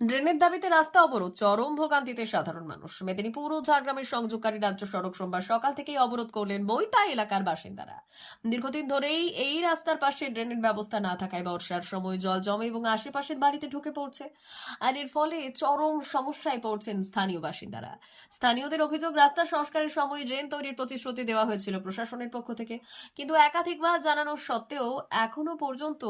ড্রেনের দাবিতে রাস্তা অবরোধ, চরম ভোগান্তিতে সাধারণ মানুষ। মেদিনীপুর ও ঝাড়গ্রামের সংযোগকারী রাজ্য সড়ক সোমবার সকাল থেকেই অবরোধ করলেন বইতা এলাকার বাসিন্দারা। দীর্ঘদিন ধরেই এই রাস্তার পাশে ড্রেনের ব্যবস্থা না থাকায় বর্ষার সময় জল জমে এবং আশেপাশের বাড়িতে ঢুকে পড়ছে। আর এর ফলে চরম সমস্যায় পড়ছেন স্থানীয় বাসিন্দারা। স্থানীয়দের অভিযোগ, রাস্তা সংস্কারের সময় ড্রেন তৈরির প্রতিশ্রুতি দেওয়া হয়েছিল প্রশাসনের পক্ষ থেকে। কিন্তু একাধিকবার জানানোর সত্ত্বেও এখনও পর্যন্ত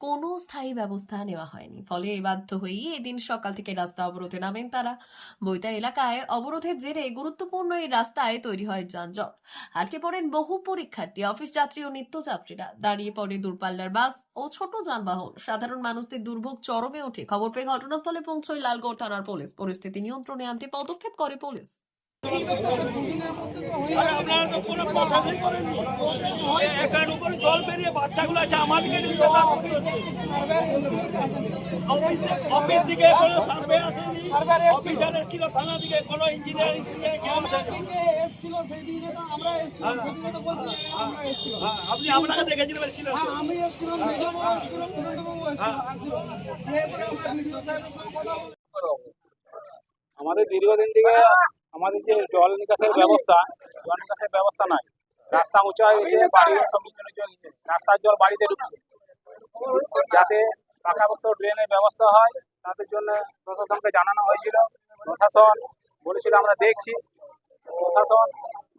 কোনো স্থায়ী ব্যবস্থা নেওয়া হয়নি। ফলে বাধ্য হয়েই এদিন সকাল থেকে রাস্তা অবরোধে নামেন তারা। বৈতা এলাকায় অবরোধের জেরে গুরুত্বপূর্ণ এই রাস্তায় তৈরি হয় যানজট। আটকে পড়েন বহু পরীক্ষার্থী, অফিস যাত্রী ও নিত্য যাত্রীরা দাঁড়িয়ে পড়ে দূরপাল্লার বাস ও ছোট যানবাহন। সাধারণ মানুষদের দুর্ভোগ চরমে ওঠে। খবর পেয়ে ঘটনাস্থলে পৌঁছয় লালগড় থানার পুলিশ। পরিস্থিতি নিয়ন্ত্রণে আনতে পদক্ষেপ করে পুলিশ। আপনারা তো কোনো প্রশাসন করেননি। একার উপরে জল বেরিয়ে বাচ্চাগুলো আছে আমাদেরকে অফিস কোনো সার্ভে আসেনি অফিসার এসেছিল থানা কোনো ইঞ্জিনিয়ারিং আমরা এসেছিলাম হ্যাঁ, আপনি আপনাকে দেখেছিলেন এসেছিলেন। হ্যাঁ আমি এসেছিলাম। আমাদের দীর্ঘদিন থেকে আমাদের যে জল নিকাশের ব্যবস্থা জল নিকাশের ব্যবস্থা নাই। রাস্তা উঁচা হয়ে গেছে বাড়ির সম্মুখীন চলছে রাস্তার জল বাড়িতে ঢুকছে। যাতে পাকাপোক্ত ড্রেনের ব্যবস্থা হয় তাদের জন্য প্রশাসনকে জানানো হয়েছিল। প্রশাসন বলেছিল আমরা দেখছি। প্রশাসন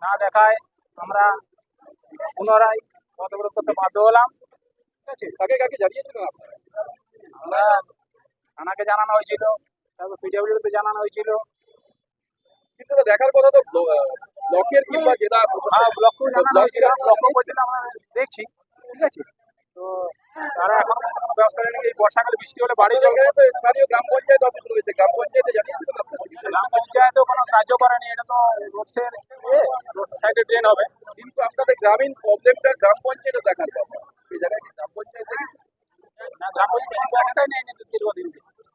না দেখায় আমরা পুনরায় পথ করতে বাধ্য হলাম। ঠিক আছে? কাকে কাকে জানিয়েছিলেন আমরা থানাকে জানানো হয়েছিল তারপর পিডব্লিউতে জানানো হয়েছিল। কিন্তু দেখার কথা তো ব্লকের কিংবা জেলা হ্যাঁ দেখছি ঠিক আছে? তো তারা এখন ব্যবস্থা নেই এই বর্ষাকালে বৃষ্টি হলে বাড়ি জল তো স্থানীয় গ্রাম পঞ্চায়েত অফিস রয়েছে গ্রাম পঞ্চায়েতে জানিয়েছিলেন গ্রাম পঞ্চায়েতও কোনো কার্য করেনি এটা তো রোডসের রোড সাইডে ড্রেন হবে। কিন্তু আপনাদের গ্রামীণ প্রবলেমটা গ্রাম পঞ্চায়েতে দেখার কথা। সেই জায়গায় গ্রাম পঞ্চায়েতে না গ্রাম পঞ্চায়েত ব্যবস্থাই নেই দীর্ঘদিন।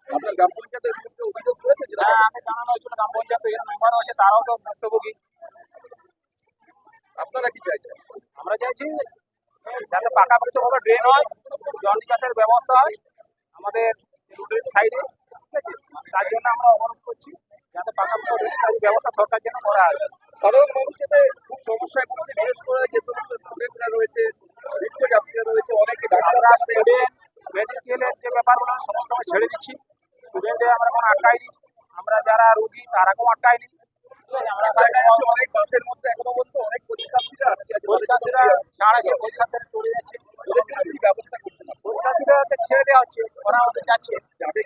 আপনার গ্রাম পঞ্চায়েতের বিরুদ্ধে অভিযোগ করেছে যে হ্যাঁ আগে জানানো হয়েছিল গ্রাম পঞ্চায়েত এখানে মেম্বারও আছে তারাও তো ভুক্তভোগী আপনারা কি চাইছেন? আমরা চাইছি যাতে পাকাপোক্ত ভাবে ড্রেন হয় জল নিকাশের ব্যবস্থা হয় আমাদের রুটের সাইডে ঠিক আছে? তার জন্য আমরা অবরোধ করছি যাতে পাকাপোক্ত ড্রেন তার ব্যবস্থা সরকার যেন করা হয়। সাধারণ মানুষ যাতে খুব সমস্যায় পড়ছে বিশেষ করে যে সমস্ত স্টুডেন্টরা রয়েছে নিত্যযাত্রীরা রয়েছে অনেকে ডাক্তার স্টুডেন্ট মেডিকেলের যে ব্যাপারগুলো সমস্ত আমরা ছেড়ে দিচ্ছি। স্টুডেন্টে আমরা কোনো আটকাইনি। আমরা যারা রুগী তারাকেও আটকাইনি। অনেক বাসের মধ্যে এখনও পর্যন্ত অনেক পরীক্ষার্থীরা পরীক্ষার্থীরা ছাড় আছে পরীক্ষার্থীরা চলে যাচ্ছে ওদের ব্যবস্থা ছেড়ে দেওয়া হচ্ছে ওরা আমাদের যাচ্ছে। যাবে।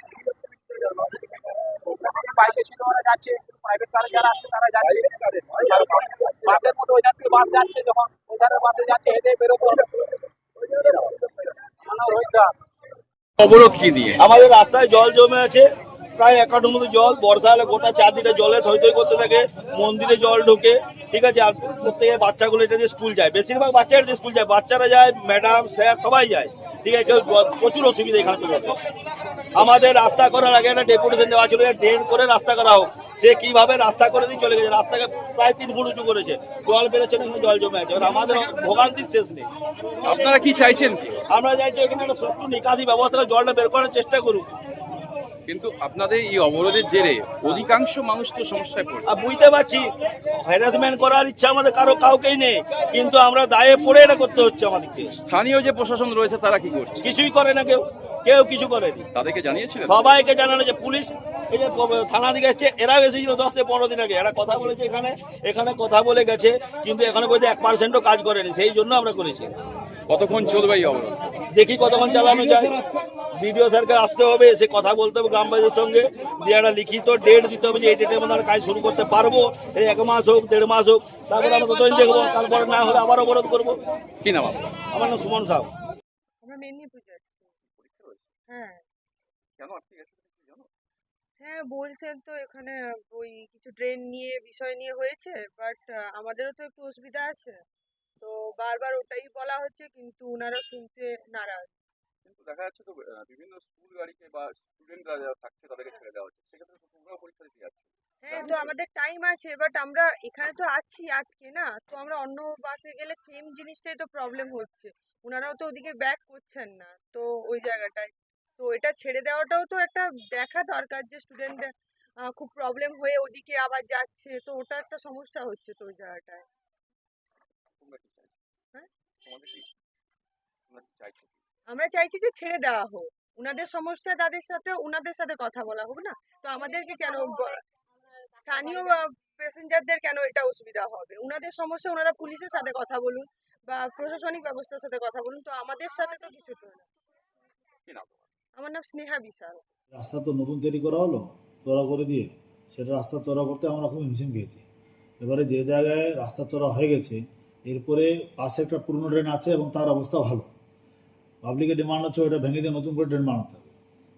বাইকে ছিল ওরা যাচ্ছে প্রাইভেট কারে যারা আসছে তারা যাচ্ছে। বাসের মধ্যে ওই থেকে বাস যাচ্ছে যখন ওই ধারের বাসে যাচ্ছে হেঁটে বেরোতে হবে অবরোধ কি নিয়ে? আমাদের রাস্তায় জল জমে আছে প্রায় এক হাঁটুর মতো জল বর্ষা হলে গোটা চারদিকে জলে থই থই করতে থাকে মন্দিরে জল ঢোকে ঠিক আছে? আর প্রত্যেকে বাচ্চাগুলো এটা দিয়ে স্কুল যায়। বেশিরভাগ বাচ্চারা দিয়ে স্কুল যায়। বাচ্চারা যায় ম্যাডাম স্যার সবাই যায়। ঠিক আছে? কেউ প্রচুর অসুবিধা এখানে চলে আছে আমাদের রাস্তা করার আগে একটা ডেপুটেশন দেওয়া ছিল ড্রেন করে রাস্তা করা হোক। সে কীভাবে রাস্তা করে দিয়ে চলে গেছে? রাস্তাকে প্রায় তিন ফুট উঁচু করেছে। জল বেরোচ্ছে জল জমে আছে। আমাদের ভোগান্তির শেষ নেই। আপনারা কি চাইছেন আমরা চাইছি এখানে একটা সত্য নিকাশি ব্যবস্থা জলটা বের করার চেষ্টা করুক। কিন্তু আপনাদের এই অবরোধের জেরে অধিকাংশ মানুষ তো সমস্যায় আর বুঝতে পারছি হ্যারাসমেন্ট করার ইচ্ছা আমাদের কারও কাউকেই নেই কিন্তু আমরা দায়ে পড়ে এটা করতে হচ্ছে আমাদেরকে। স্থানীয় যে প্রশাসন রয়েছে তারা কি করছে? কিছুই করে না কেউ কেউ কিছু করেনি। তাদেরকে জানিয়েছিলেন? সবাইকে জানানো যে পুলিশ এই যে থানা দিকে এসছে এরাও এসেছিল দশ থেকে পনেরো দিন আগে এরা কথা বলেছে এখানে এখানে কথা বলে গেছে কিন্তু এখানে বলতে এক পার্সেন্টও কাজ করেনি সেই জন্য আমরা করেছি। কতক্ষণ চলবে এই অবরোধ? দেখি কতক্ষণ চালানো যায়। ভিডিও স্যারকে আসতে হবে এসে কথা বলতে হবে গ্রামবাসীর সঙ্গে। দিয়ে একটা লিখিত ডেট দিতে হবে যে এই ডেটের মধ্যে আমরা কাজ শুরু করতে পারব। এই এক মাস হোক দেড় মাস হোক তারপরে আমরা ততদিন দেখব তারপরে না হলে আবার অবরোধ করব। কি নাম আমার নাম সুমন সাহ। আমরা মেদিনীপুর হ্যাঁ। কেন হ্যাঁ বলছেন তো এখানে ওই কিছু ড্রেন নিয়ে বিষয় নিয়ে হয়েছে বাট আমাদেরও তো একটু অসুবিধা আছে। তো বারবার ওটাই বলা হচ্ছে কিন্তু ওনারা শুনতে নারাজ। কিন্তু দেখা যাচ্ছে তো বিভিন্ন স্কুল গাড়িকে বা স্টুডেন্টরা যারা থাকছে তাদেরকে ছেড়ে দেওয়া হচ্ছে। সেক্ষেত্রে তোমরাও পরীক্ষা দিতে যাচ্ছে। হ্যাঁ তো আমাদের টাইম আছে বাট আমরা এখানে তো আছি আটকে না? তো আমরা অন্য বাসে গেলে সেম জিনিসটাই তো প্রবলেম হচ্ছে। ওনারাও তো ওদিকে ব্যাক করছেন না তো ওই জায়গাটায়। তো এটা ছেড়ে দেওয়াটাও তো একটা দেখা দরকার যে স্টুডেন্টদের খুব প্রবলেম হয়ে ওদিকে আবার যাচ্ছে। তো ওটা একটা সমস্যা হচ্ছে তো ওই জায়গাটায়। হ্যাঁ? আমরা চাইছি যে ছেড়ে দেওয়া হোক। ওনাদের সমস্যা তাদের সাথে ওনাদের সাথে কথা বলা হোক না। তো আমাদেরকে কেন ব- স্থানীয় প্যাসেঞ্জারদের কেন এটা অসুবিধা হবে? ওনাদের সমস্যা ওনারা পুলিশের সাথে কথা বলুন বা প্রশাসনিক ব্যবস্থার সাথে কথা বলুন তো আমাদের সাথে তো কিছু তো না। কি আমার নাম স্নেহা বিশাল। রাস্তা তো নতুন তৈরি করা হলো চড়া করে দিয়ে। সেটা রাস্তা চড়া করতে আমরা খুব হিমশিম খেয়েছি। এবারে যে জায়গায় রাস্তা চড়া হয়ে গেছে এরপরে পাশে একটা পুরনো ড্রেন আছে এবং তার অবস্থা ভালো। পাবলিকের ডিমান্ড হচ্ছে ওটা ভেঙে দিয়ে নতুন করে ড্রেন বানাতে হবে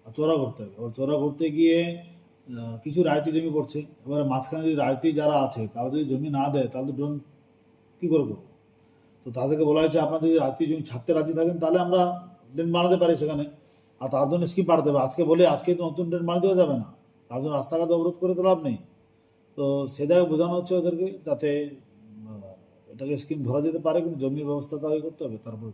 আর চোরা করতে হবে। এবার চোরা করতে গিয়ে কিছু রায়তি জমি পড়ছে। এবারে মাঝখানে যদি রায়তি যারা আছে, তারা যদি জমি না দেয়, তাহলে তো ড্রোন কী করে করব? তো তাদেরকে বলা হয়েছে, আপনারা যদি রায়তি জমি ছাড়তে রাজি থাকেন, তাহলে আমরা ড্রেন বানাতে পারি সেখানে। আর তার জন্য স্কিম পাঠাতে হবে। আজকে বলে আজকে তো নতুন ট্রেন বানিয়ে দেওয়া যাবে না। তার জন্য রাস্তাঘাট অবরোধ করে তো লাভ নেই। তো সে জায়গায় বোঝানো হচ্ছে ওদেরকে যাতে এটাকে স্কিম ধরা যেতে পারে, কিন্তু জমির ব্যবস্থা তো আগে করতে হবে তারপরে।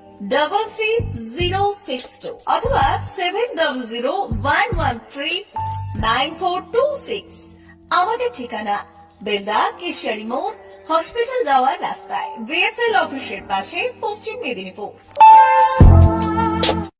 double three zero six two অথবা seven double zero one one three nine four two six আমাদের ঠিকানা বেদা কেশিয়ারি মোড় হসপিটাল যাওয়ার রাস্তায়। বিএসএল অফিসের পাশে পশ্চিম মেদিনীপুর।